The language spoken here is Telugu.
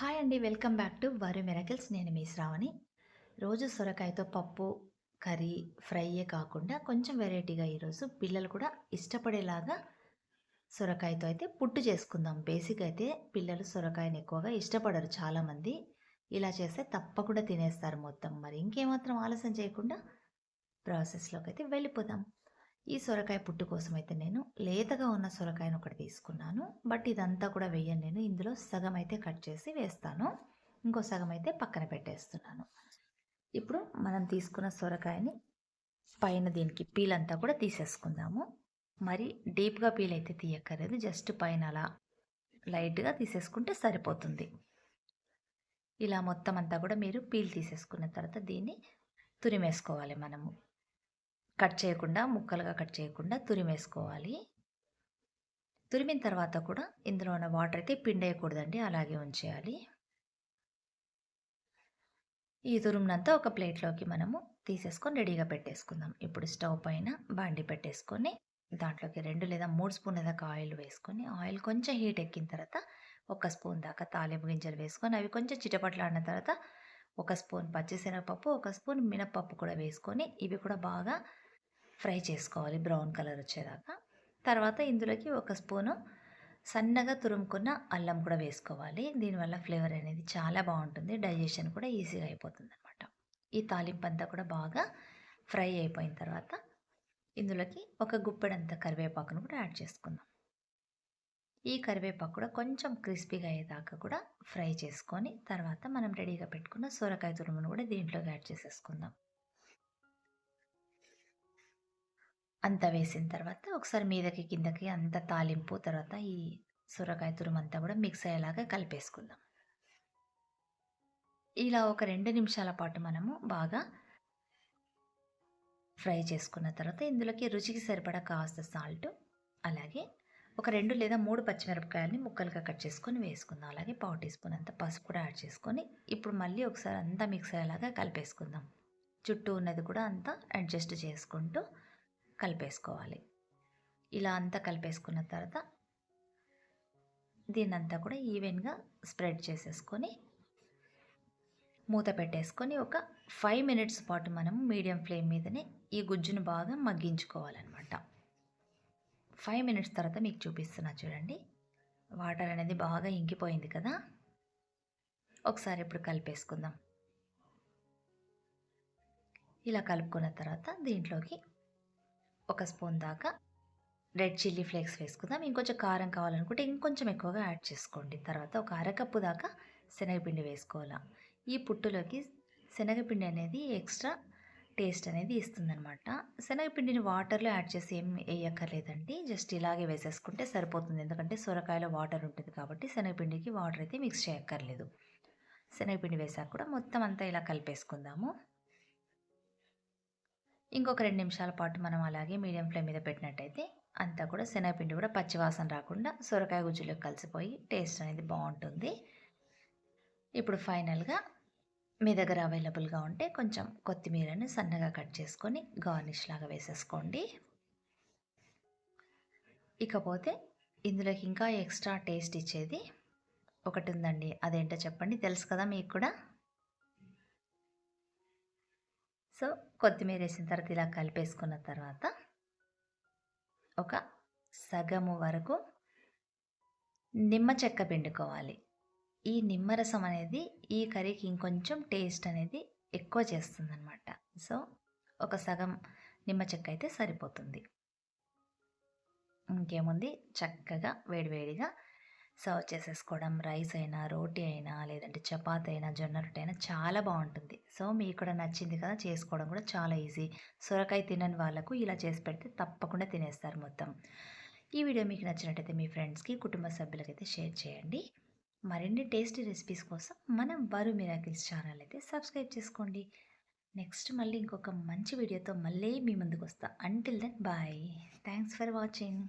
హాయ్ అండి welcome back to Varu miracles. నేను మీ శ్రావణి. రోజు సొరకాయతో పప్పు కర్రీ ఫ్రైయే కాకుండా కొంచెం వెరైటీగా ఈరోజు పిల్లలు కూడా ఇష్టపడేలాగా సొరకాయతో అయితే పుట్టు చేసుకుందాం. బేసిక్ అయితే పిల్లలు సొరకాయని ఎక్కువగా ఇష్టపడరు చాలామంది. ఇలా చేస్తే తప్పకుండా తినేస్తారు మొత్తం. మరి ఇంకేమాత్రం ఆలస్యం చేయకుండా ప్రాసెస్లోకి అయితే వెళ్ళిపోదాం. ఈ సొరకాయ పుట్టు కోసం అయితే నేను లేతగా ఉన్న సొరకాయను ఒకటి తీసుకున్నాను. బట్ ఇదంతా కూడా వేయను నేను. ఇందులో సగం అయితే కట్ చేసి వేస్తాను. ఇంకో సగం అయితే పక్కన పెట్టేస్తున్నాను. ఇప్పుడు మనం తీసుకున్న సొరకాయని పైన దీనికి పీల్ అంతా కూడా తీసేసుకుందాము. మరి డీప్గా పీల్ అయితే తీయక్కర్లేదు. జస్ట్ పైన అలా లైట్గా తీసేసుకుంటే సరిపోతుంది. ఇలా మొత్తం అంతా కూడా మీరు పీల్ తీసేసుకున్న తర్వాత దీన్ని తురిమేసుకోవాలి మనము. కట్ చేయకుండా ముక్కలుగా కట్ చేయకుండా తురిమేసుకోవాలి. తురిమిన తర్వాత కూడా ఇందులో ఉన్న వాటర్ అయితే పిండేయకూడదండి అలాగే ఉంచేయాలి. ఈ తురుమునంతా ఒక ప్లేట్లోకి మనము తీసేసుకొని రెడీగా పెట్టేసుకుందాం. ఇప్పుడు స్టవ్ పైన బాండి పెట్టేసుకొని దాంట్లోకి రెండు లేదా మూడు స్పూన్ల దాకా ఆయిల్ వేసుకొని ఆయిల్ కొంచెం హీట్ ఎక్కిన తర్వాత ఒక స్పూన్ దాకా తాలింపు గింజలు వేసుకొని అవి కొంచెం చిటపట్లాడిన తర్వాత ఒక స్పూన్ పచ్చిశనగపప్పు ఒక స్పూన్ మినపప్పు కూడా వేసుకొని ఇవి కూడా బాగా ఫ్రై చేసుకోవాలి బ్రౌన్ కలర్ వచ్చేదాకా. తర్వాత ఇందులోకి ఒక స్పూను సన్నగా తురుముకున్న అల్లం కూడా వేసుకోవాలి. దీనివల్ల ఫ్లేవర్ అనేది చాలా బాగుంటుంది. డైజెషన్ కూడా ఈజీగా అయిపోతుంది అనమాట ఈ తాలింపు అంతా కూడా బాగా ఫ్రై అయిపోయిన తర్వాత ఇందులోకి ఒక గుప్పెడంత కరివేపాకును కూడా యాడ్ చేసుకుందాం. ఈ కరివేపాకు కూడా కొంచెం క్రిస్పీగా అయ్యేదాకా కూడా ఫ్రై చేసుకొని తర్వాత మనం రెడీగా పెట్టుకున్న సొరకాయ తురుమును కూడా దీంట్లోకి యాడ్ చేసేసుకుందాం. అంత వేసిన తర్వాత ఒకసారి మీదకి కిందకి అంత తాలింపు తర్వాత ఈ సొరకాయ తురుమంతా కూడా మిక్స్ అయ్యేలాగా కలిపేసుకుందాం. ఇలా ఒక రెండు నిమిషాల పాటు మనము బాగా ఫ్రై చేసుకున్న తర్వాత ఇందులోకి రుచికి సరిపడా కాస్త సాల్ట్ అలాగే ఒక రెండు లేదా మూడు పచ్చిమిరపకాయలని ముక్కలుగా కట్ చేసుకొని వేసుకుందాం. అలాగే పావు టీ స్పూన్ అంత పసుపు కూడా యాడ్ చేసుకొని ఇప్పుడు మళ్ళీ ఒకసారి అంతా మిక్స్ అయ్యేలాగా కలిపేసుకుందాం. చుట్టూ ఉన్నది కూడా అంతా అడ్జస్ట్ చేసుకుంటూ కలిపేసుకోవాలి. ఇలా అంతా కలిపేసుకున్న తర్వాత దీన్నంతా కూడా ఈవెన్గా స్ప్రెడ్ చేసేసుకొని మూత పెట్టేసుకొని ఒక ఫైవ్ మినిట్స్ పాటు మనం మీడియం ఫ్లేమ్ మీదనే ఈ గుజ్జును బాగా మగ్గించుకోవాలన్నమాట. ఫైవ్ మినిట్స్ తర్వాత మీకు చూపిస్తున్నా చూడండి. వాటర్ అనేది బాగా ఇంకిపోయింది కదా. ఒకసారి ఇప్పుడు కలిపేసుకుందాం. ఇలా కలుపుకున్న తర్వాత దీంట్లోకి ఒక స్పూన్ దాకా రెడ్ చిల్లీ ఫ్లేక్స్ వేసుకుందాం. ఇంకొంచెం కారం కావాలనుకుంటే ఇంకొంచెం ఎక్కువగా యాడ్ చేసుకోండి. తర్వాత ఒక అరకప్పు దాకా శనగపిండి వేసుకోవాలా. ఈ పుట్టులోకి శనగపిండి అనేది ఎక్స్ట్రా టేస్ట్ అనేది ఇస్తుందనమాట శనగపిండిని వాటర్లో యాడ్ చేసి ఏం వేయక్కర్లేదండి. జస్ట్ ఇలాగే వేసేసుకుంటే సరిపోతుంది. ఎందుకంటే సొరకాయలో వాటర్ ఉంటుంది కాబట్టి శనగపిండికి వాటర్ అయితే మిక్స్ చేయక్కర్లేదు. శనగపిండి వేసాక కూడా మొత్తం అంతా ఇలా కలిపేసుకుందాము. ఇంకొక రెండు నిమిషాల పాటు మనం అలాగే మీడియం ఫ్లేమ్ మీద పెట్టినట్టయితే అంతా కూడా శనగపిండి కూడా పచ్చివాసన రాకుండా సొరకాయ గుజ్జులో కలిసిపోయి టేస్ట్ అనేది బాగుంటుంది. ఇప్పుడు ఫైనల్గా మీ దగ్గర అవైలబుల్గా ఉంటే కొంచెం కొత్తిమీరని సన్నగా కట్ చేసుకొని గార్నిష్ లాగా వేసేసుకోండి. ఇకపోతే ఇందులోకి ఇంకా ఎక్స్ట్రా టేస్ట్ ఇచ్చేది ఒకటి ఉందండి. అదేంటో చెప్పండి. తెలుసు కదా మీకు కూడా? సో కొత్తిమీర వేసిన తర్వాత ఇలా కలిపేసుకున్న తర్వాత ఒక సగము వరకు నిమ్మ చెక్క పిండుకోవాలి. ఈ నిమ్మరసం అనేది ఈ కర్రీకి ఇంకొంచెం టేస్ట్ అనేది ఎక్కువ చేస్తుంది అనమాట సో ఒక సగం నిమ్మ చెక్క అయితే సరిపోతుంది. ఇంకేముంది? చక్కగా వేడివేడిగా సర్వ్ చేసేసుకోవడం రైస్ అయినా రోటీ అయినా లేదంటే చపాతి అయినా జొన్న రొట్టె అయినా చాలా బాగుంటుంది. సో మీకు కూడా నచ్చింది కదా చేసుకోవడం కూడా చాలా ఈజీ. సొరకాయ తినని వాళ్ళకు ఇలా చేసి పెడితే తప్పకుండా తినేస్తారు మొత్తం. ఈ వీడియో మీకు నచ్చినట్టయితే మీ ఫ్రెండ్స్కి కుటుంబ సభ్యులకైతే షేర్ చేయండి. మరిన్ని టేస్టీ రెసిపీస్ కోసం మనం వరు మిరాకిల్స్ ఛానల్ అయితే సబ్స్క్రైబ్ చేసుకోండి. నెక్స్ట్ మళ్ళీ ఇంకొక మంచి వీడియోతో మళ్ళీ మీ ముందుకు వస్తా. Until then bye thanks for watching